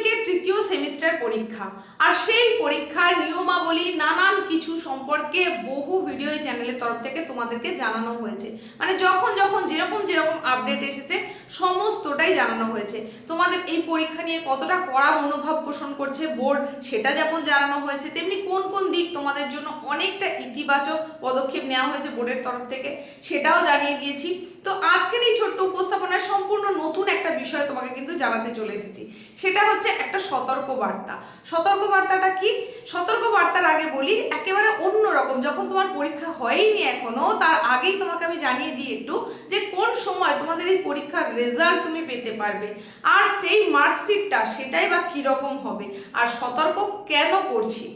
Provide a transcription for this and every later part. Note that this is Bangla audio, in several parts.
মাধ্যমিকের তৃতীয় সেমিস্টার পরীক্ষা। আর সেই পরীক্ষার নিয়মাবলী, নানান কিছু সম্পর্কে বহু ভিডিও এই চ্যানেলের তরফ থেকে তোমাদেরকে জানানো হয়েছে। মানে যখন যখন যেরকম যেরকম আপডেট এসেছে, সমস্তটাই জানানো হয়েছে। তোমাদের এই পরীক্ষা নিয়ে কতটা কড়া মনোভাব পোষণ করছে বোর্ড সেটা যেমন জানানো হয়েছে, তেমনি কোন কোন দিক তোমাদের জন্য অনেকটা ইতিবাচক পদক্ষেপ নেওয়া হয়েছে বোর্ডের তরফ থেকে, সেটাও জানিয়ে দিয়েছি। তো আজকের এই ছোট্ট উপস্থাপনায় সম্পূর্ণ নতুন একটা বিষয় তোমাকে কিন্তু জানাতে চলে এসেছি। সেটা হচ্ছে একটা সতর্ক বার্তা সতর্ক বার্তাটা কি? সতর্ক বার্তার আগে বলি, একেবারে অন্য রকম যখন তোমার পরীক্ষা হয়নি এখনও, তার আগেই তোমাকে আমি জানিয়ে দিই একটু যে কোন সময় তোমাদের এই পরীক্ষার রেজাল্ট তুমি পেতে পারবে। আর সেই মার্কশিটটা সেটাই বা কীরকম হবে? আর সতর্ক কেন করছি?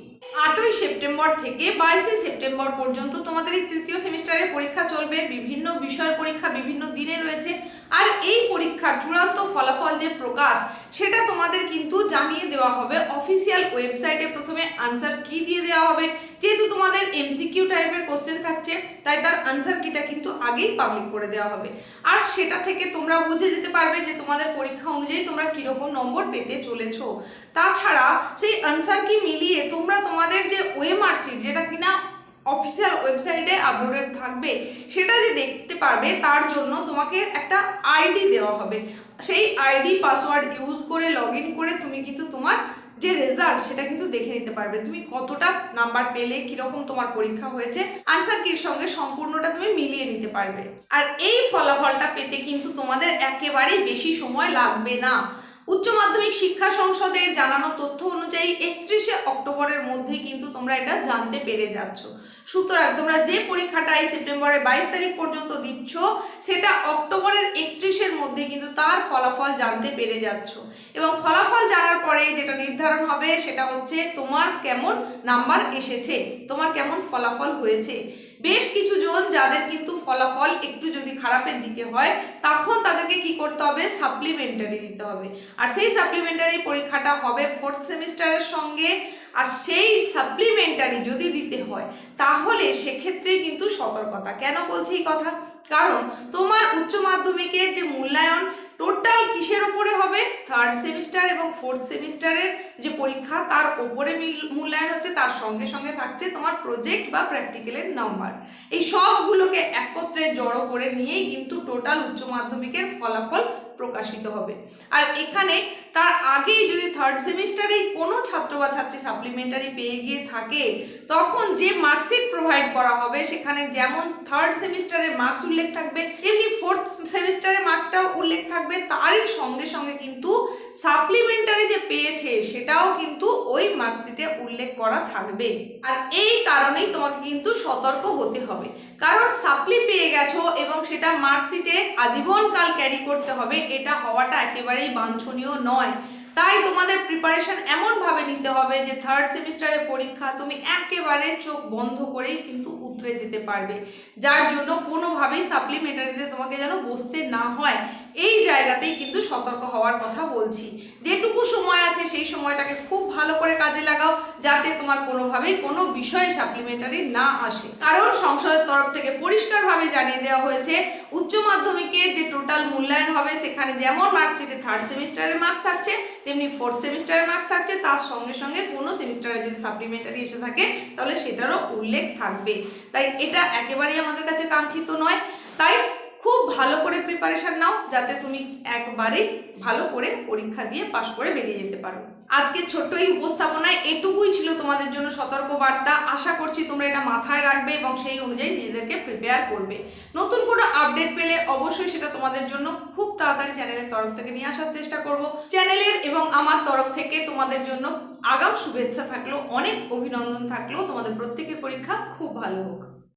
সেপ্টেম্বর থেকে বাইশে সেপ্টেম্বর পর্যন্ত তোমাদের এই তৃতীয় সেমিস্টারের পরীক্ষা চলবে, বিভিন্ন বিষয়ের পরীক্ষা বিভিন্ন দিনে রয়েছে। আর এই পরীক্ষার চূড়ান্ত ফলাফল যে প্রকাশ সেটা তোমাদের কিন্তু জানিয়ে দেওয়া হবে। অফিসিয়াল ওয়েবসাইটে প্রথমে আনসার কি দিয়ে দেওয়া হবে? যেহেতু তোমাদের এমসিকিউ টাইপের কোশ্চেন থাকছে, তাই তার আনসার কিটা কিন্তু আগেই পাবলিক করে দেওয়া হবে। আর সেটা থেকে তোমরা বুঝে যেতে পারবে যে তোমাদের পরীক্ষা অনুযায়ী তোমরা কীরকম নম্বর পেতে চলেছো। তাছাড়া সেই আনসার কি মিলিয়ে তোমরা তোমাদের যে ওয়েমার শিট যেটা কিনা অফিসিয়াল ওয়েবসাইটে আপলোডেড থাকবে, সেটা যে দেখতে পারবে তার জন্য তোমাকে একটা আইডি দেওয়া হবে। সেই আইডি পাসওয়ার্ড ইউজ করে লগ করে তুমি কিন্তু তোমার যে রেজাল্ট সেটা কিন্তু দেখে নিতে পারবে। তুমি কতটা নাম্বার পেলে, কীরকম তোমার পরীক্ষা হয়েছে আনসার কির সঙ্গে সম্পূর্ণটা তুমি মিলিয়ে নিতে পারবে। আর এই ফলাফলটা পেতে কিন্তু তোমাদের একেবারেই বেশি সময় লাগবে না। উচ্চ মাধ্যমিক শিক্ষা সংসদের জানানো তথ্য অনুযায়ী একত্রিশে অক্টোবরের মধ্যে কিন্তু তোমরা এটা জানতে পেরে যাচ্ছ। সুতরাং তোমরা যে পরীক্ষাটা এই সেপ্টেম্বরের বাইশ তারিখ পর্যন্ত দিচ্ছ, সেটা অক্টোবরের একত্রিশের মধ্যে কিন্তু তার ফলাফল জানতে পেরে যাচ্ছ। এবং ফলাফল জানার পরে যেটা নির্ধারণ হবে সেটা হচ্ছে তোমার কেমন নাম্বার এসেছে, তোমার কেমন ফলাফল হয়েছে। বেশ কিছু জন যাদের কিন্তু ফলাফল একটু যদি খারাপের দিকে হয়, তখন তাদেরকে কি করতে হবে? সাপ্লিমেন্টারি দিতে হবে। আর সেই সাপ্লিমেন্টারি পরীক্ষাটা হবে ফোর্থ সেমিস্টারের সঙ্গে। আর সেই সাপ্লিমেন্টারি যদি দিতে হয়, তাহলে সেক্ষেত্রে কিন্তু সতর্কতা। কেন বলছি এই কথা? কারণ তোমার উচ্চ মাধ্যমিকের যে মূল্যায়ন টোটাল কিসের ওপরে হবে থার্ড সেমিস্টার এবং ফোর্থ সেমিস্টারের যে পরীক্ষা, তার ওপরে মিল- মূল্যায়ন হচ্ছে, তার সঙ্গে সঙ্গে থাকছে তোমার প্রজেক্ট বা প্র্যাকটিক্যালের নাম্বার এই সবগুলোকে একত্রে জড়ো করে নিয়েই কিন্তু টোটাল উচ্চ মাধ্যমিকের ফলাফল প্রকাশিত হবে। আর এখানে তার আগেই যদি থার্ড সেমিস্টারেই কোনো ছাত্র বা ছাত্রী সাপ্লিমেন্টারি পেয়ে গিয়ে থাকে, তখন যে মার্কশিট প্রোভাইড করা হবে, সেখানে যেমন থার্ড সেমিস্টারের মার্কস উল্লেখ থাকবে, তেমনি ফোর্থ সেমিস্টারের মার্কটাও উল্লেখ থাকবে। তারই সঙ্গে সঙ্গে কিন্তু সাপ্লিমেন্টারি যে পেয়েছে, সেটাও কিন্তু ওই মার্কশিটে উল্লেখ করা থাকবে। আর এই কারণেই তোমাকে কিন্তু সতর্ক হতে হবে। কারণ সাপ্লি পেয়ে গেছো এবং সেটা মার্কশিটে আজীবনকাল ক্যারি করতে হবে, এটা হওয়াটা একেবারেই বাঞ্ছনীয় নয়। তাই তোমাদের প্রিপারেশন এমনভাবে নিতে হবে যে থার্ড সেমিস্টারের পরীক্ষা তুমি একেবারে চোখ বন্ধ করেই কিন্তু উতরে যেতে পারবে। যার জন্য কোনোভাবেই সাপ্লিমেন্টারিতে তোমাকে যেন বসতে না হয়। এই জায়গাতেই কিন্তু সতর্ক হওয়ার কথা বলছি। যেটুকু সময় আছে সেই সময়টাকে খুব ভালো করে কাজে লাগাও যাতে তোমার কোনোভাবেই কোনো বিষয়ে সাপ্লিমেন্টারি না আসে। কারণ সংসদের তরফ থেকে পরিষ্কারভাবে জানিয়ে দেওয়া হয়েছে, উচ্চ মাধ্যমিকের যে হবে, সেখানে যেমন মার্কশিটে থার্ড সেমিস্টারের মার্কস থাকছে, তেমনি ফোর্থ সেমিস্টারের মার্কস থাকছে, তার সঙ্গে সঙ্গে কোনো সেমিস্টারে যদি সাপ্লিমেন্টারি এসে থাকে, তাহলে সেটারও উল্লেখ থাকবে। তাই এটা একেবারেই আমাদের কাছে কাঙ্ক্ষিত নয়। তাই খুব ভালো করে প্রিপারেশন নাও, যাতে তুমি একবারেই ভালো করে পরীক্ষা দিয়ে পাশ করে বেরিয়ে যেতে পারো। আজকে ছোট্ট এই উপস্থাপনায় এটুকুই ছিল তোমাদের জন্য সতর্ক বার্তা আশা করছি তোমরা এটা মাথায় রাখবে এবং সেই অনুযায়ী নিজেদেরকে প্রিপেয়ার করবে। নতুন কোনো আপডেট পেলে অবশ্যই সেটা তোমাদের জন্য খুব তাড়াতাড়ি চ্যানেলের তরফ থেকে নিয়ে আসার চেষ্টা করব। চ্যানেলের এবং আমার তরফ থেকে তোমাদের জন্য আগাম শুভেচ্ছা থাকল, অনেক অভিনন্দন থাকল। তোমাদের প্রত্যেকের পরীক্ষা খুব ভালো হোক।